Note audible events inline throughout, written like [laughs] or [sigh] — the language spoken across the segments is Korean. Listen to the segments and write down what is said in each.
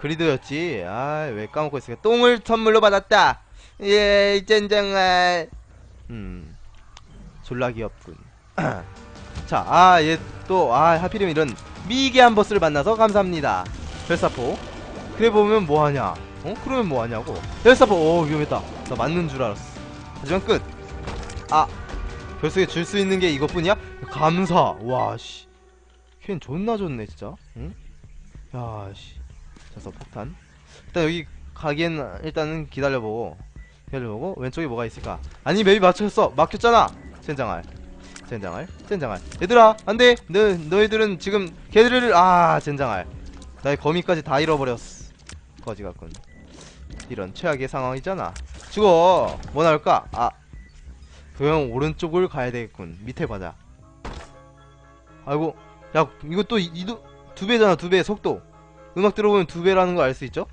그리드였지. 아, 왜 까먹고 있을까? 똥을 선물로 받았다. 예, 젠장아. 음, 졸라 귀엽군. [clears throat] 자, 아, 얘 또, 아, 하필이면 이런 미개한 버스를 만나서 감사합니다. 별사포. 그래 보면 뭐하냐? 어? 그러면 뭐하냐고. 별사포, 오, 위험했다. 나 맞는 줄 알았어. 하지만 끝. 아, 별속에 줄 수 있는 게 이것뿐이야? 감사. 와, 씨. 걘 존나 좋네, 진짜. 응? 야, 씨. 자서 폭탄. 일단 여기 가기엔 일단은 기다려보고. 기다려보고, 왼쪽에 뭐가 있을까? 아니, 맵이 막혔어. 막혔잖아. 젠장알. 젠장알. 젠장알. 얘들아, 안 돼. 너, 너희들은 지금 걔들을, 아, 젠장알. 나의 거미까지 다 잃어버렸어. 거지 같군. 이런 최악의 상황이잖아. 죽어. 뭐 나올까? 아. 도형 오른쪽을 가야 되겠군. 밑에 가자. 아이고. 야, 이거 또 이- 이도 두 배잖아, 두 배. 속도. 음악 들어보면 두 배라는 거 알 수 있죠?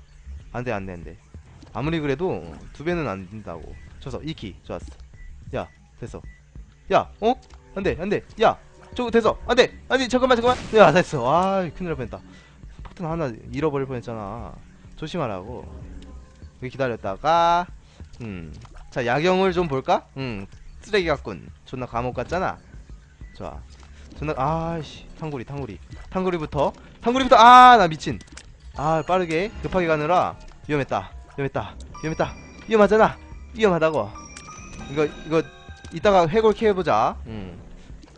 안 돼, 안 돼, 안 돼. 아무리 그래도 두 배는 안 된다고. 좋았어. 이키. 좋았어. 야, 됐어. 야, 어? 안 돼, 안 돼. 야, 저거 됐어. 안 돼. 아니, 잠깐만, 잠깐만. 야, 됐어. 아, 큰일 날 뻔했다. 폭탄 하나 잃어버릴 뻔했잖아. 조심하라고. 여기 기다렸다가, 음. 자, 야경을 좀 볼까? 음, 쓰레기 같군. 존나 감옥 같잖아. 좋아. 존나, 아씨. 탕구리, 탕구리. 탕구리부터. 탕구리부터, 아, 나 미친. 아, 빠르게, 급하게 가느라 위험했다. 위험했다. 위험했다. 위험하잖아. 위험하다고. 이거, 이거, 이따가 해골 캐보자. 음.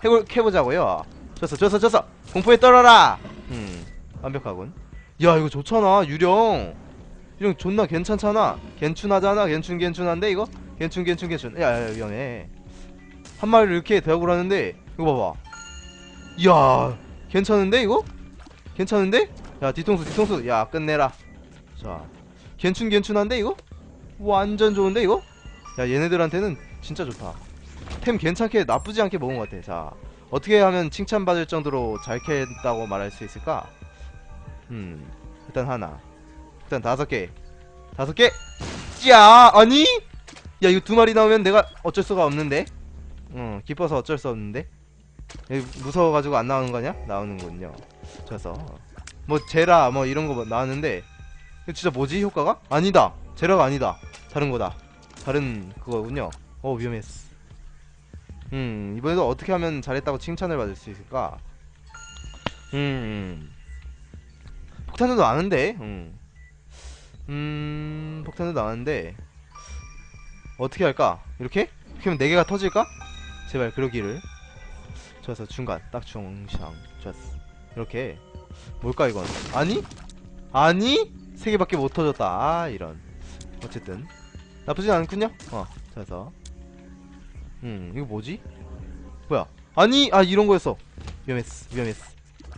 해골 캐보자고요. 졌어, 졌어, 졌어. 공포에 떨어라. 음. 완벽하군. 야, 이거 좋잖아. 유령. 유령 존나 괜찮잖아. 괜춘하잖아. 괜춘, 괜춘한데, 이거? 괜춘, 괜춘, 괜춘. 야, 야, 위험해. 한 마리를 이렇게 대역을 하는데, 이거 봐봐. 이야, 괜찮은데, 이거? 괜찮은데? 야, 뒤통수, 뒤통수. 야, 끝내라. 자. 괜춘, 괜춘한데, 이거? 완전 좋은데, 이거? 야, 얘네들한테는 진짜 좋다. 템 괜찮게, 나쁘지 않게 먹은 것 같아. 자. 어떻게 하면 칭찬받을 정도로 잘 캤다고 말할 수 있을까? 음, 일단 하나. 일단 다섯 개. 다섯 개! 야, 아니? 야, 이거 두 마리 나오면 내가 어쩔 수가 없는데? 응, 기뻐서 어쩔 수 없는데? 무서워가지고 안 나오는 거냐? 나오는군요. 그래서 뭐 제라 뭐 이런 거뭐 나왔는데 진짜 뭐지 효과가? 아니다. 제라가 아니다. 다른 거다. 다른 그거군요. 어 위험했어. 음 이번에도 어떻게 하면 잘했다고 칭찬을 받을 수 있을까? 음 폭탄도 나왔는데 음, 음 폭탄도 나왔는데 어떻게 할까? 이렇게? 하면 4개가 터질까? 제발 그러기를 좋았어 중간 딱 중상 좋았어 이렇게 뭘까 이건? 아니? 아니? 세 개밖에 못 터졌다. 아 이런. 어쨌든. 나쁘진 않군요? 어 좋아서. 음 이거 뭐지? 뭐야? 아니? 아 이런 거였어. 위험했어 위험했어.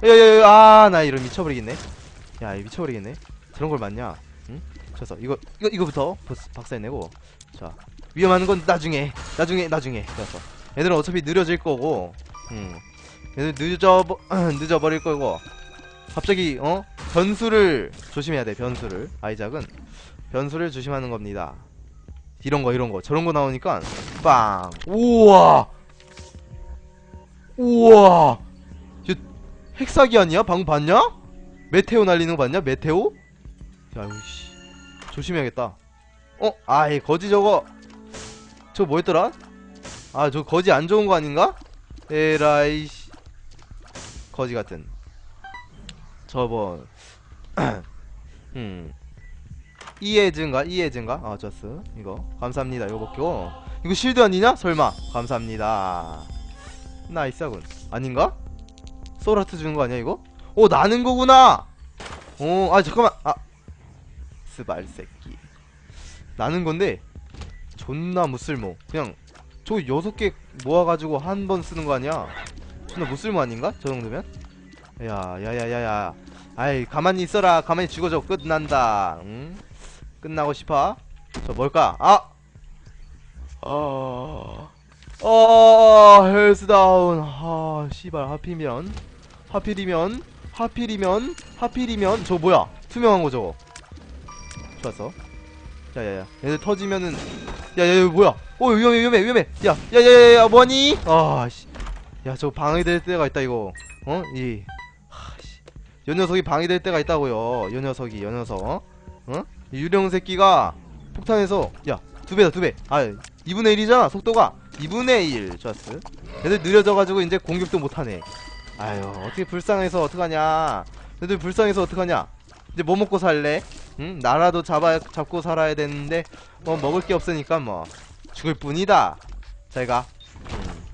야야야 아나 이런 미쳐버리겠네. 야 미쳐버리겠네. 저런 걸 맞냐? 응? 좋았어 이거 이거 이거부터 박살내고. 자 위험한 건 나중에. 나중에 나중에. 좋았어 얘들은 어차피 느려질 거고. 음. 얘들 늦어 [clears throat] 늦어버릴 거고 갑자기 어? 변수를 조심해야 돼 변수를. 아이작은 변수를 조심하는 겁니다. 이런 거 이런 거. 저런 거 나오니까 빵. 우와! 우와! 저 핵사기 아니야 방금 봤냐? 메테오 날리는 거 봤냐? 메테오? 야 이씨. 조심해야겠다. 어? 아이 거지 저거. 저거 뭐였더라? 아 저 거지 안 좋은 거 아닌가? 에라이 씨. 거지 같은 저번 [clears throat] 음 이에즈인가 이에즈인가? 아 저스 이거. 감사합니다. 이거 먹고 이거 실드 아니냐? 설마. 감사합니다. 나이스하군. 아닌가? 소라트 주는 거 아니야 이거? 오 나는 거구나! 오아 잠깐만. 아. 스발 새끼. 나는 건데 존나 무쓸모. 그냥 저 여섯 개 모아가지고 한 번 쓰는 거 아니야? 존나 무쓸모 아닌가? 저 정도면? 야, 야, 야, 야, 야. 아이, 가만히 있어라. 가만히 죽어줘. 끝난다. 응? 끝나고 싶어? 저 뭘까? 아! 어, 어, 헬스다운. 아, 씨발, 하필이면. 하필이면. 하필이면. 하필이면. 저 뭐야? 투명한 거 저거. 좋았어. 야 야 야 얘들 터지면은 야 야 야 뭐야 어 위험해 위험해 위험해 야 야 야야 뭐하니 아 씨 야 저거 방해될 때가 있다 이거 어이 하씨 요 녀석이 방해될 때가 있다고요. 요 녀석이 요 녀석. 어? 이 유령 새끼가 폭탄에서 야 두 배다 두배아 2분의 1이잖아 속도가. 2분의 1 좋았어 애들 느려져가지고 이제 공격도 못하네. 아유 어떻게 불쌍해서 어떡하냐. 애들 불쌍해서 어떡하냐. 이제 뭐 먹고 살래? 응? 나라도 잡아, 잡고 살아야 되는데 뭐 먹을 게 없으니까 뭐. 죽을 뿐이다. 잘가. 음.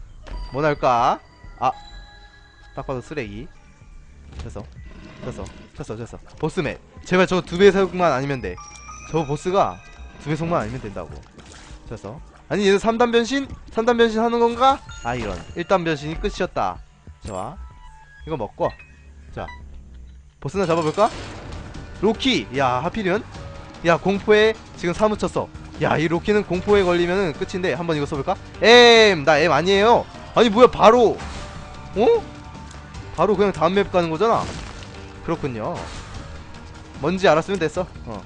뭐 날까? 아 딱 봐도 쓰레기. 됐어 됐어 됐어 됐어. 보스맨 제발 저 두 배 속만 아니면 돼저 보스가 두 배 속만 아니면 된다고. 됐어. 아니 얘는 3단 변신? 3단 변신 하는 건가? 아 이런. 1단 변신이 끝이었다. 좋아. 이거 먹고. 자 보스나 잡아볼까? 로키! 야 하필이면? 야 공포에 지금 사무쳤어. 야 이 로키는 공포에 걸리면은 끝인데 한번 이거 써볼까? M! 나 M 아니에요. 아니 뭐야 바로. 어? 바로 그냥 다음 맵 가는 거잖아 그렇군요. 뭔지 알았으면 됐어. 어.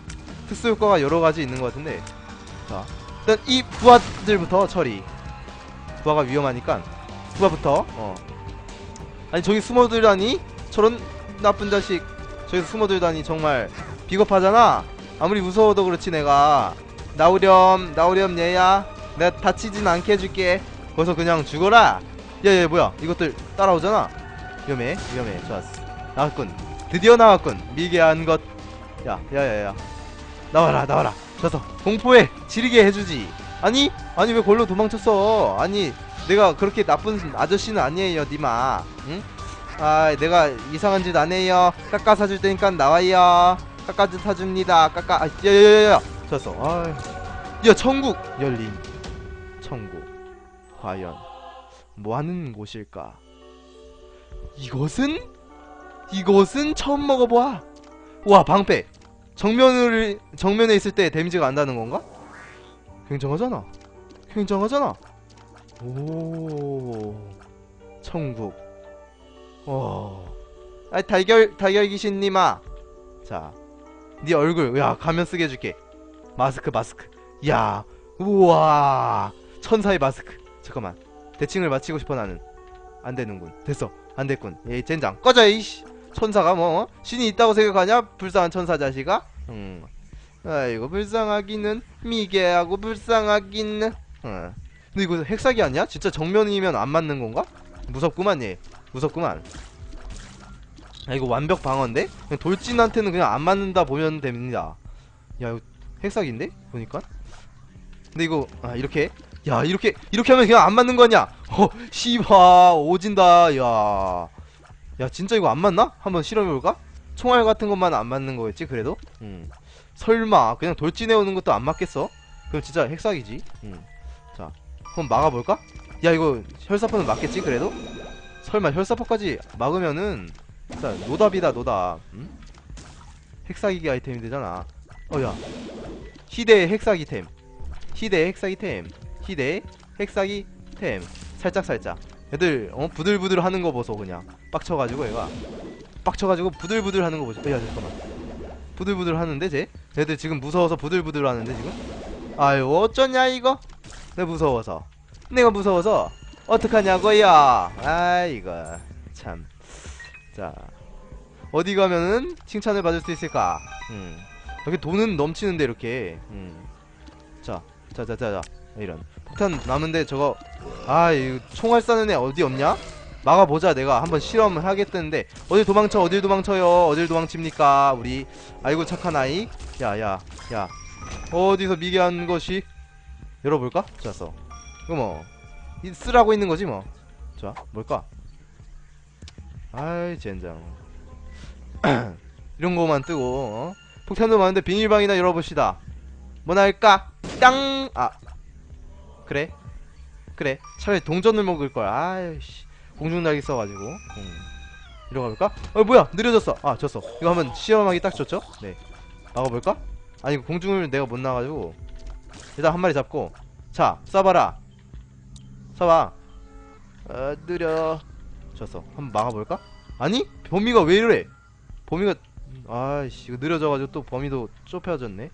특수 효과가 여러 가지 있는 것 같은데. 자 일단 이 부하들부터 처리. 부하가 위험하니까. 부하부터 어. 아니 저기 숨어들다니? 저런 나쁜 자식. 저기서 숨어들다니 정말 비겁하잖아. 아무리 무서워도 그렇지 내가. 나오렴 나오렴 얘야. 내가 다치진 않게 해줄게. 거기서 그냥 죽어라. 야야 뭐야? 이것들 따라오잖아. 위험해 위험해. 좋았어. 나왔군 드디어 나왔군. 미개한 것. 야 야야야. 나와라 나와라. 져서 공포에 지르게 해주지. 아니 아니 왜 골로 도망쳤어? 아니 내가 그렇게 나쁜 아저씨는 아니에요 니마. 응? 아 내가 이상한 짓 안 해요. 깎아 사줄 테니까 나와요. 깎아 사줍니다. 깎아. 아 야야야야. 졌어 아야 천국. 열린 천국. 과연 뭐하는 곳일까? 이것은 이것은 처음 먹어봐 와 방패 정면을 정면에 있을 때 데미지가 안다는 건가 굉장하잖아 굉장하잖아 오 천국 와. 아 달걀 달걀 귀신님아. 자. 네 얼굴 야 가면 쓰게 해줄게. 마스크 마스크. 야. 우와. 천사의 마스크. 잠깐만. 대칭을 마치고 싶어 나는. 안 되는군. 됐어. 안 됐군. 에이 젠장. 꺼져 이씨. 천사가 뭐 어? 신이 있다고 생각하냐? 불쌍한 천사 자식아? 음. 아이고 불쌍하기는 미개하고 불쌍하기는. 어. 근데 이거 핵사기 아니야? 진짜 정면이면 안 맞는 건가? 무섭구만 얘. 무섭구만 아 이거 완벽 방어인데? 돌진한테는 그냥 안 맞는다 보면 됩니다 야 이거 핵사기인데? 보니까 근데 이거 아 이렇게 야 이렇게 이렇게 하면 그냥 안 맞는 거 아니야 어 씨바 오진다 야 야 진짜 이거 안 맞나? 한번 실험해볼까? 총알 같은 것만 안 맞는 거겠지 그래도? 음 설마 그냥 돌진해 오는 것도 안 맞겠어? 그럼 진짜 핵사기지 음 자 한번 막아볼까? 야 이거 혈사포는 맞겠지 그래도? 설마 혈사포까지 막으면은 진짜 노답이다 노답 응? 핵사기기 아이템이 되잖아 어야 희대의 핵사기템 희대의 핵사기템 희대의 핵사기템 살짝살짝 애들 어? 부들부들 하는 거 보소 그냥. 빡쳐가지고 얘가. 빡쳐가지고 부들부들 하는 거 보소. 야 잠깐만. 부들부들 하는데 쟤? 애들 지금 무서워서 부들부들 하는데 지금? 아유 어쩌냐 이거? 내가 무서워서. 내가 무서워서? 어떡하냐고요 아 이거. 참. 자. 어디 가면은 칭찬을 받을 수 있을까? 음. 여기 돈은 넘치는데 이렇게. 음 자 자 자 자자 이런 폭탄 남은데 저거 아 이거 총알 쏴는 애 어디 없냐 막아보자 내가 한번 실험을 하겠다는데 어딜 도망쳐 어딜 도망쳐요 어딜 도망칩니까 우리 아이고 착한 아이 야야야 어디서 미개한 것이 열어볼까? 좋았어 이거 뭐 이- 쓰라고 있는 거지 뭐. 자, 뭘까? 아이 젠장. [clears throat] 이런 거만 뜨고 어? 폭탄도 많은데 비닐방이나 열어봅시다. 뭐 나을까? 땅. 아 그래 그래 차라리 동전을 먹을 걸. 아이씨 공중날개 써가지고. 음. 이러고 볼까? 어 뭐야 느려졌어. 아 졌어. 이거 한번 시험하기 딱 좋죠? 네. 막아볼까? 아니 공중을 내가 못 나가지고 일단 한 마리 잡고 자 쏴봐라. 써봐 어 느려 졌어 한번 막아볼까? 아니? 범위가 왜 이래 범위가 아이씨 이거 느려져가지고 또 범위도 좁혀졌네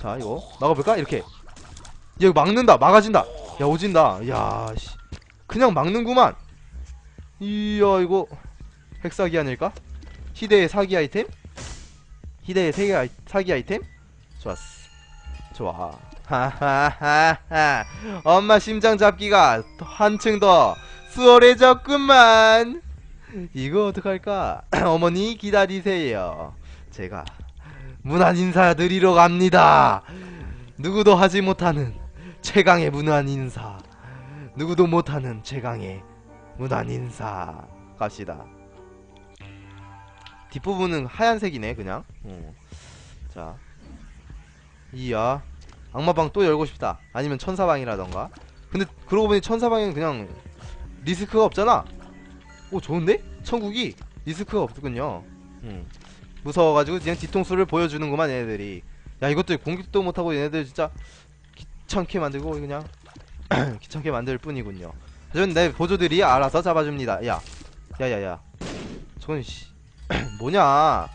자 이거 막아볼까? 이렇게 야 이거 막는다 막아진다. 야 오진다. 야 씨. 그냥 막는구만. 이야 이거 핵사기 아닐까? 희대의 사기 아이템? 희대의 세계 아이, 사기 아이템? 좋았어. 좋아. 하하하하. 엄마 심장 잡기가 한층 더 수월해졌구만. 이거 어떡할까? [clears throat] 어머니 기다리세요. 제가 문안 인사 드리러 갑니다. 누구도 하지 못하는 최강의 문안 인사. 누구도 못하는 최강의 문안 인사. 갑시다. 뒷부분은 하얀색이네 그냥. 어. 자. 이야. 악마방 또 열고 싶다. 아니면 천사방이라던가? 근데 그러고 보니 천사방은 그냥 리스크가 없잖아. 오 좋은데? 천국이 리스크가 없군요. 음. 무서워가지고 그냥 뒤통수를 보여주는구만 얘네들이. 야 이것들 공격도 못하고 얘네들 진짜 귀찮게 만들고 그냥 [clears throat] 귀찮게 만들 뿐이군요. 하지만 내 보조들이 알아서 잡아줍니다. 야 야야야. 저건 씨 [clears throat] 뭐냐?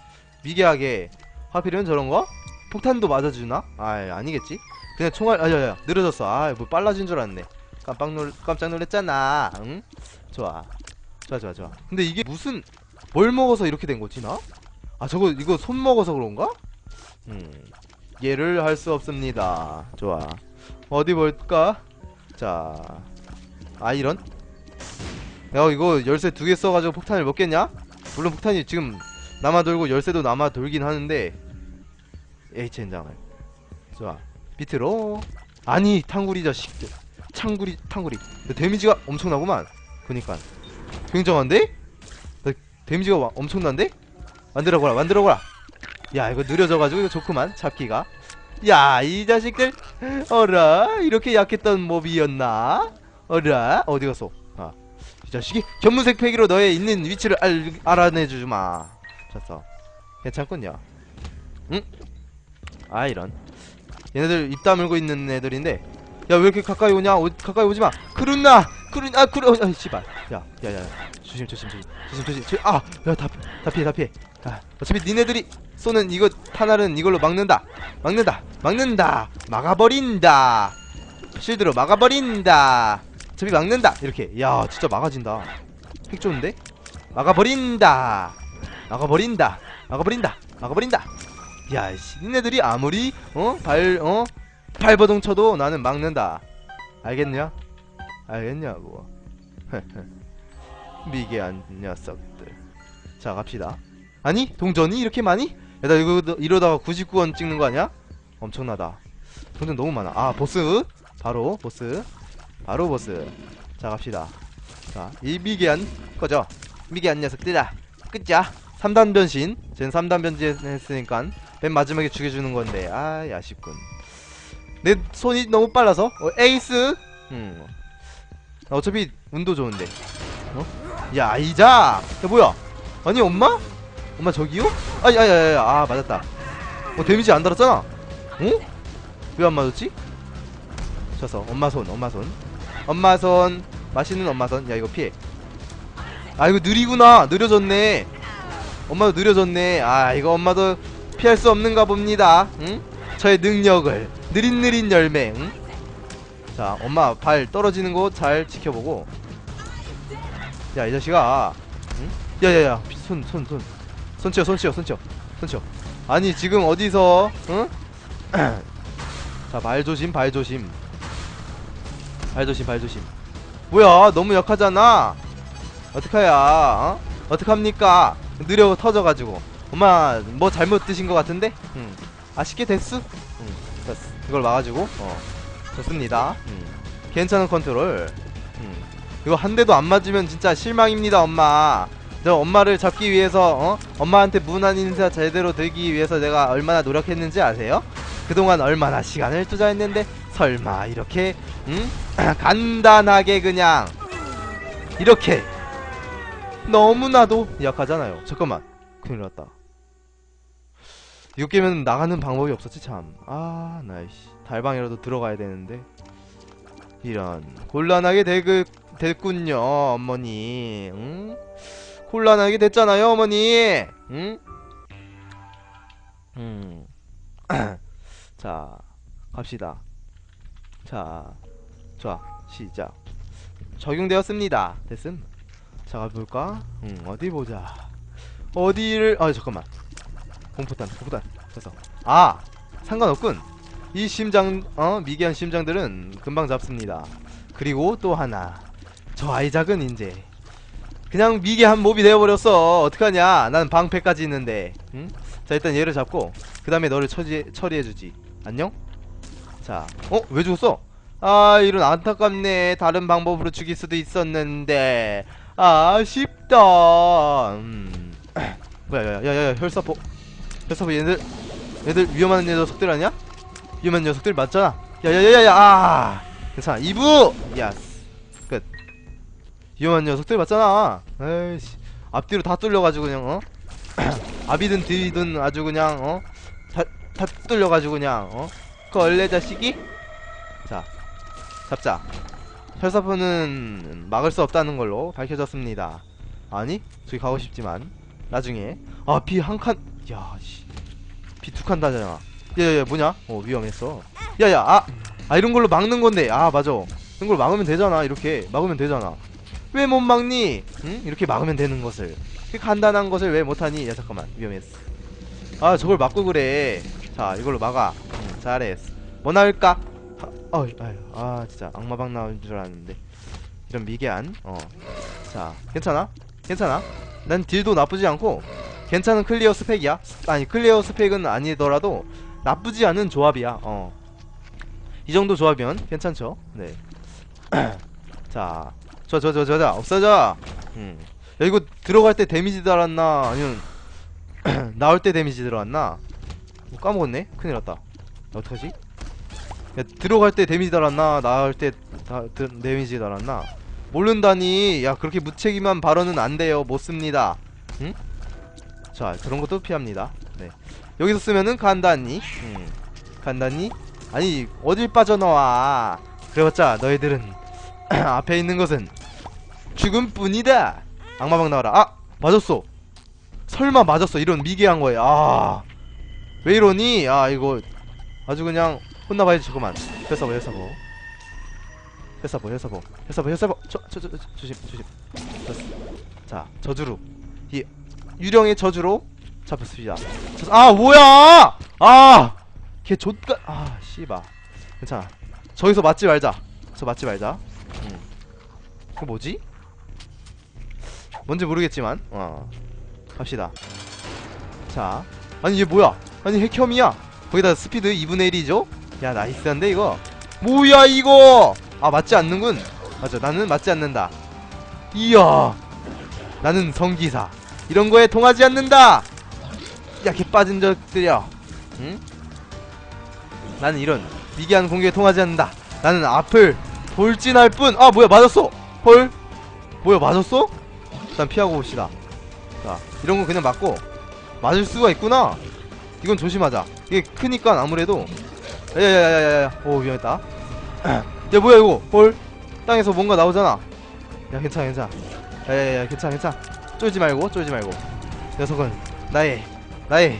미개하게. 하필이면 저런거? 폭탄도 맞아주나? 아 아니겠지? 그냥 총알 아야야 느려졌어. 아뭐 빨라진 줄 알았네. 깜빡 놀 깜짝 놀랐잖아. 응? 좋아. 좋아 좋아 좋아. 근데 이게 무슨 뭘 먹어서 이렇게 된 거지 나? 아 저거 이거 손 먹어서 그런가? 음 얘를 할 수 없습니다. 좋아 어디 볼까? 자 아 이런? 야 이거 열쇠 두 개 써가지고 폭탄을 먹겠냐? 물론 폭탄이 지금 남아 돌고 열쇠도 남아 돌긴 하는데 H 현장을. 좋아. 밑으로. 아니 탕구리 자식들 창구리 탕구리. 데미지가 엄청나구만. 그니까. 굉장한데? 나 데미지가 와- 엄청난데? 만들어보라 만들어보라. 야 이거 느려져가지고 이거 좋구만 잡기가 야 이 자식들. 어라 이렇게 약했던 몹이었나? 어라 어디 갔어? 아 이 자식이 견문색 패기로 너의 있는 위치를 알, 알아내주마. 졌어. 괜찮군요. 응? 아 이런. 얘네들 입 다물고 있는 애들인데. 야 왜 이렇게 가까이 오냐? 오, 가까이 오지 마. 크룬나? 크룬 아 크룬 아 씨발. 야 야 야 조심 조심 조심. 조심 조심. 조심 아 야 다 다 피해 다 피해 아 어차피 니네들이 쏘는 이거 탄알은 이걸로 막는다. 막는다. 막는다. 막아버린다. 실드로 막아버린다. 어차피 막는다. 이렇게. 야 진짜 막아진다. 핵 좋은데? 막아버린다. 막아버린다. 막아버린다. 막아버린다. 야씨 니네들이 아무리 어 발 어 발버둥 쳐도 나는 막는다. 알겠냐? 알겠냐고. [laughs] 미개한 녀석들. 자 갑시다 아니? 동전이? 이렇게 많이? 야나 이거 이러다가 99원 찍는 거 아니야? 엄청나다. 동전 너무 많아. 아 보스. 바로 보스. 바로 보스. 자 갑시다. 자이 미개한 꺼져 미개한 녀석들아 끝자 3단 변신. 쟨 3단 변신 했으니까 맨 마지막에 죽여주는 건데. 아 아쉽군. 내 손이 너무 빨라서? 어, 에이스? 음. 아, 어차피 운도 좋은데. 어? 야 이자! 야 뭐야? 아니 엄마? 엄마 저기요? 아야야야 아 맞았다. 어 데미지 안 달았잖아. 어? 왜 안 맞았지? 쳤어 엄마 손 엄마 손. 엄마 손. 맛있는 엄마 손 야 이거 피해. 아 이거 느리구나. 느려졌네. 엄마도 느려졌네. 아 이거 엄마도 피할 수 없는가 봅니다. 응? 저의 능력을. 느릿느릿 열매. 응? 자 엄마 발 떨어지는 거 잘 지켜보고. 야 이 자식아. 응? 야야야. 손 손손 손 치워 손 치워 손 치워 손 치워 아니 지금 어디서 응? [clears throat] 자 발 조심 발 조심 발 조심 발 조심 뭐야 너무 약하잖아 어떡하야 어? 어떡합니까 느려 터져가지고 엄마 뭐 잘못 드신 것 같은데? 응. 아쉽게 됐어? 응. 됐어. 이걸 막아주고 어 좋습니다 응. 괜찮은 컨트롤 응. 이거 한 대도 안 맞으면 진짜 실망입니다 엄마 저 엄마를 잡기 위해서 어? 엄마한테 문안 인사 제대로 들기 위해서 내가 얼마나 노력했는지 아세요? 그동안 얼마나 시간을 투자했는데 설마 이렇게 응? [clears throat] 간단하게 그냥 이렇게 너무나도 약하잖아요 잠깐만 큰일 났다 이거 깨면 나가는 방법이 없었지 참아 나이씨 달방이라도 들어가야 되는데 이런 곤란하게 되그, 됐군요 어머니 응? 곤란하게 됐잖아요 어머니. 응? 음. [clears throat] 자 갑시다. 자 좋아 시작. 적용되었습니다. 됐음? 자 가볼까? 응 어디 보자. 어디를 아 잠깐만. 공포탄 공포탄. 됐어. 아 상관없군. 이 심장 어 미개한 심장들은 금방 잡습니다. 그리고 또 하나. 저 아이작은 이제 그냥 미개 한 몹이 되어버렸어. 어떡하냐? 난 방패까지 있는데. 응? 자 일단 얘를 잡고 그 다음에 너를 처리, 처리해주지. 안녕? 자 어? 왜 죽었어? 아 이런 안타깝네. 다른 방법으로 죽일 수도 있었는데. 아쉽다. 음. [clears throat] 뭐야 야야야 혈사포. 혈사포 얘들 얘들 위험한 녀석들 아니야? 위험한 녀석들 맞잖아. 야야야야야 아! 괜찮아. 2부! 야스. 끝 위험한 녀석들 맞잖아. 에이씨. 앞뒤로 다 뚫려가지고 그냥 어? [clears throat] 앞이든 뒤든 아주 그냥 어? 다, 다 뚫려가지고 그냥 어? 걸레 자식이? 자 잡자. 혈사포는 막을 수 없다는 걸로 밝혀졌습니다. 아니 저기 가고 싶지만 나중에. 아비 한칸 야씨. 비 두 칸 다잖아. 야야야 뭐냐? 어 위험했어. 야야 아, 아 이런 걸로 막는 건데. 아 맞아. 이런 걸로 막으면 되잖아 이렇게. 막으면 되잖아 왜 못 막니? 응? 이렇게 막으면 되는 것을. 그 간단한 것을 왜 못하니? 야 잠깐만. 위험했어. 아 저걸 막고 그래. 자 이걸로 막아. 응, 잘했어. 뭐 나올까? 아, 어이, 아유, 아 진짜 악마방 나올 줄 알았는데. 이런 미개한 어자 괜찮아? 괜찮아? 난 딜도 나쁘지 않고 괜찮은 클리어 스펙이야. 아니 클리어 스펙은 아니더라도 나쁘지 않은 조합이야. 어이 정도 조합이면 괜찮죠? 네. [clears throat] 자, 저, 저, 저, 저, 저, 없어져! 음. 야, 이거 들어갈 때 데미지 달았나? 아니면, [clears throat] 나올 때 데미지 들어갔나? 뭐 까먹었네? 큰일 났다. 야, 어떡하지? 야, 들어갈 때 데미지 달았나? 나올 때 다, 드, 데미지 달았나? 모른다니! 야, 그렇게 무책임한 발언은 안 돼요. 못 씁니다. 응? 자, 그런 것도 피합니다. 네. 여기서 쓰면은 간단히, 음. 간단히? 아니, 어딜 빠져나와. 그래봤자, 너희들은 [clears throat] 앞에 있는 것은 죽음뿐이다. 악마방 나와라. 아 맞았어. 설마 맞았어. 이런 미개한 거에. 아 왜 이러니? 아 이거 아주 그냥 혼나봐야지 잠깐만. 회사보 회사보. 회사보 회사보 회사보 회사보. 저 저 저 조심 조심. 됐어. 자 저주로 이 유령의 저주로 잡혔습니다. 저- 아 뭐야? 아걔 좆가 아 씨바. 괜찮아. 저기서 맞지 말자. 저 맞지 말자. 음. 그 뭐지? 뭔지 모르겠지만 어 갑시다 자 아니 얘 뭐야 아니 핵혐이야 거기다 스피드 2분의 1이죠? 야 나이스한데 이거 뭐야 이거 아 맞지 않는군 맞아 나는 맞지 않는다 이야 나는 성기사 이런 거에 통하지 않는다 야개 빠진 적들이야 응? 나는 이런 미개한 공격에 통하지 않는다 나는 앞을 돌진할 뿐! 아 뭐야 맞았어! 헐? 뭐야 맞았어? 일단 피하고 봅시다. 자 이런 거 그냥 맞고. 맞을 수가 있구나. 이건 조심하자. 이게 크니까 아무래도. 야야야야야야. 오 위험했다. [clears throat] 야 뭐야 이거? 헐? 땅에서 뭔가 나오잖아. 야 괜찮아 괜찮아. 야야야 괜찮아 괜찮아. 쫄지 말고 쫄지 말고. 녀석은 나의 나의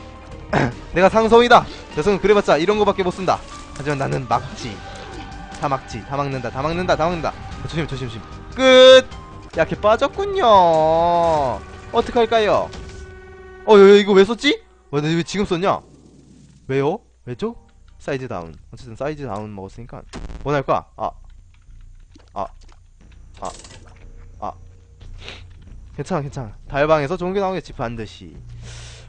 [clears throat] 내가 상성이다. 녀석은 그래봤자 이런 거 밖에 못 쓴다. 하지만 나는 막지. 다 막지. 다 막는다. 다 막는다. 다 막는다. 조심 조심 조심. 끝 야걔 빠졌군요. 어떡할까요? 어 이거 왜 썼지? 어, 왜, 왜 지금 썼냐? 왜요? 왜죠? 사이즈 다운. 어쨌든 사이즈 다운 먹었으니까. 뭐 날까? 아. 아, 아, 아. 괜찮아 괜찮아. 달방에서 좋은 게 나오겠지 반드시.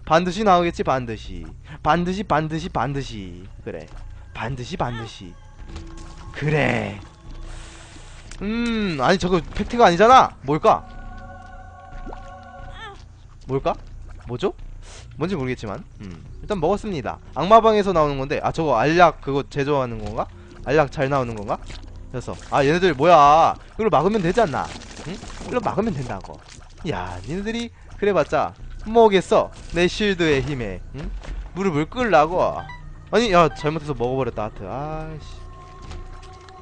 반드시 나오겠지 반드시. 반드시 반드시 반드시. 그래. 반드시 반드시. 그래. 음, 아니 저거 팩트가 아니잖아. 뭘까? 뭘까? 뭐죠? 뭔지 모르겠지만, 음, 일단 먹었습니다. 악마방에서 나오는 건데, 아 저거 알약 그거 제조하는 건가? 알약 잘 나오는 건가? 그래서 아 얘네들 뭐야? 이걸 막으면 되지 않나? 응? 이걸 막으면 된다고. 야, 니네들이 그래봤자 뭐겠어? 내 실드의 힘에, 응? 무릎을 꿇라고. 아니, 야 잘못해서 먹어버렸다 하트. 아씨.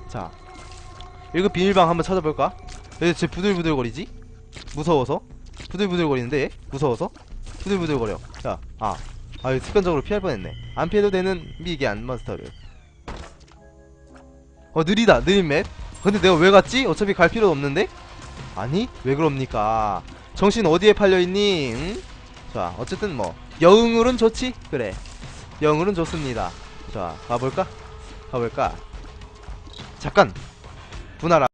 자 이거 비밀방 한번 찾아볼까? 왜쟤 부들부들 거리지? 무서워서? 부들부들 거리는데 얘? 무서워서? 부들부들 거려 자, 아. 아, 이거 습관적으로 피할 뻔했네 안 피해도 되는 미개한 몬스터를 어, 느리다 느린 맵 근데 내가 왜 갔지? 어차피 갈 필요도 없는데? 아니? 왜 그럽니까? 정신 어디에 팔려있니? 응? 자 어쨌든 뭐 여응을은 좋지 그래 여응을은 좋습니다 자 가볼까 가볼까 잠깐 분할아